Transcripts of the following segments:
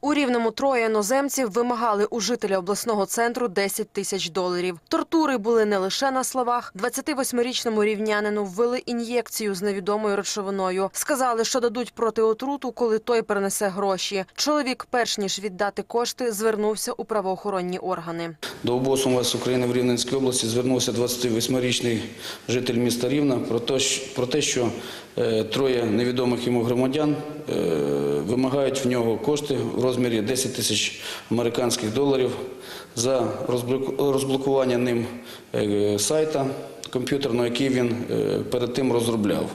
У рівному троє іноземців вимагали у жителя обласного центру 10 тисяч доларів. Тортури були не лише на словах. 28-річному рівнянину ввели ін'єкцію з невідомою речовиною. Сказали, що дадуть проти отруту, коли той перенесе гроші. Чоловік, перш ніж віддати кошти, звернувся у правоохоронні органи. До ОБОС МВС України в Рівненській області звернувся 28-річний житель міста Рівна про те, що е, троє невідомих йому громадян е, вимагають в нього кошти в розмірі 10 тисяч американських доларів за розблоку- розблокування ним е, сайта комп'ютерного, який він е, перед тим розробляв.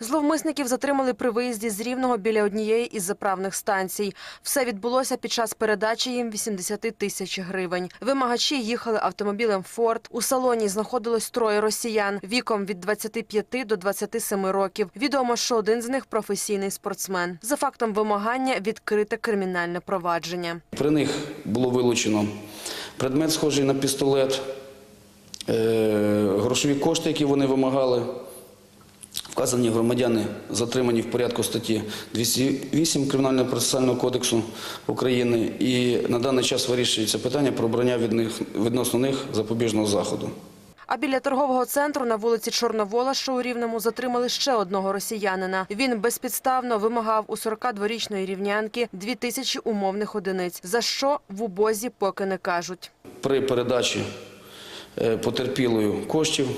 Зловмисників затримали при виїзді з Рівного біля однієї із заправних станцій. Все відбулося під час передачі їм 80 тисяч гривень. Вимагачі їхали автомобілем «Форд». У салоні знаходилось троє росіян віком від 25 до 27 років. Відомо, що один з них професійний спортсмен. За фактом вимагання відкрите кримінальне провадження. При них було вилучено предмет, схожий на пістолет, е, грошові кошти, які вони вимагали. Вказані громадяни затримані в порядку статті 208 Кримінального процесуального кодексу України і на даний час вирішується питання про обрання від них, відносно них запобіжного заходу. А біля торгового центру на вулиці Чорновола, що у Рівному, затримали ще одного росіянина. Він безпідставно вимагав у 42-річної рівнянки 2 тисячі умовних одиниць, за що в убозі поки не кажуть. При передачі е, потерпілою коштів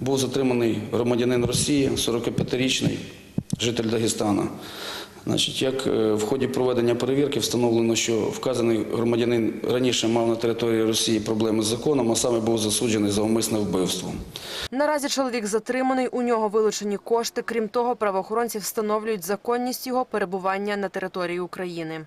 був затриманий громадянин Росії, 45-річний житель Дагестана. Значить, як е, в ході проведення перевірки встановлено, що вказаний громадянин раніше мав на території Росії проблеми з законом, а саме був засуджений за умисне вбивство. Наразі чоловік затриманий, у нього вилучені кошти. Крім того, правоохоронці встановлюють законність його перебування на території України.